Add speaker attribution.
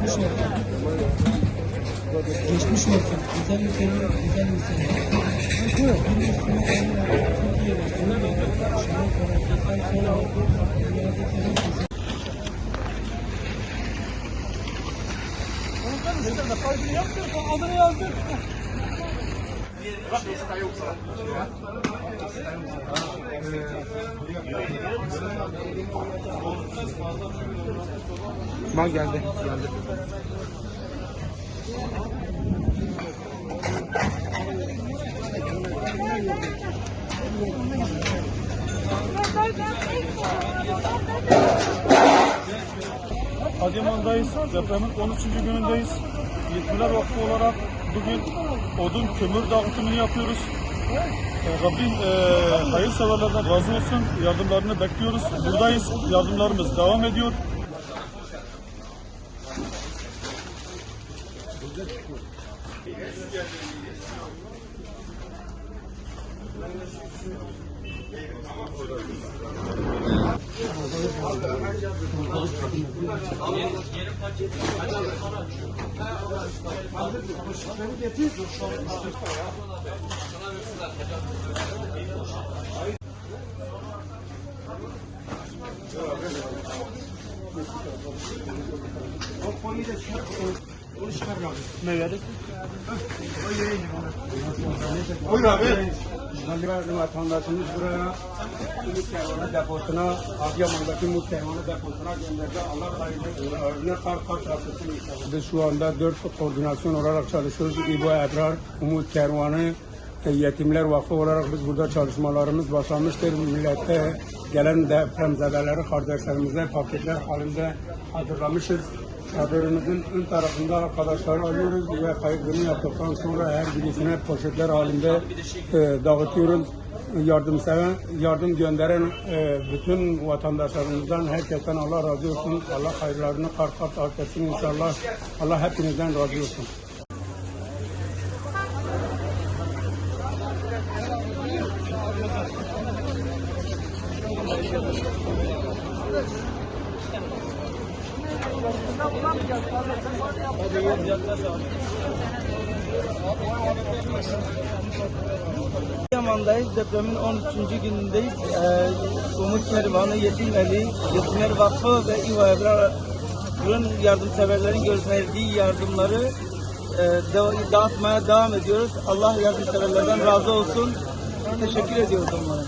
Speaker 1: Geçmiş olsun. Geçmiş olsun. Güzel bir kere, güzel bir sene. Bir Müslüman olarak Türkiye basını ve şahit felaketler sonra dünyadaki herkese
Speaker 2: Bak geldi. Geldi.
Speaker 3: Adıyaman'dayız. Depremin 13. günündeyiz. Yetkililer Vakfı olarak bugün odun kömür dağıtımını yapıyoruz. Ee, Rabbim e, hayırseverlerden razı olsun. Yardımlarını bekliyoruz. Buradayız. Yardımlarımız devam ediyor. Çok koyu da çıkartıyor.
Speaker 2: Buyur abi. Vallahi vatandaşımız buraya Umut Kervanı deposuna, Adıyaman'daki Umut Kervanı deposuna gönderdi. Allah hayırlı ömrüne kar kar çarpsın inşallah. Biz şu anda dört koordinasyon olarak çalışıyoruz. İbo Ebrar, Umut Kervanı, e, Yetimler Vakfı olarak biz burada çalışmalarımız başlamıştır. Millete gelen depremzedeleri kardeşlerimize paketler halinde hazırlamışız. Çadırımızın ön tarafında arkadaşları alıyoruz ve kaydını yaptıktan sonra her birisine poşetler halinde e, dağıtıyoruz. Yardımseven, yardım gönderen e, bütün vatandaşlarımızdan, herkesten Allah razı olsun. Allah hayırlarını kar kat artırsın inşallah. Allah hepinizden razı olsun.
Speaker 4: Yaman'dayız. Depremin 13. günündeyiz. Ee, Umut Kervanı, Yetim Eli, Yetimler Vakfı ve İva Ebrar'ın yardımseverlerin gösterdiği yardımları e, dağıtmaya devam ediyoruz. Allah yardımseverlerden razı olsun. Teşekkür ediyoruz onlara.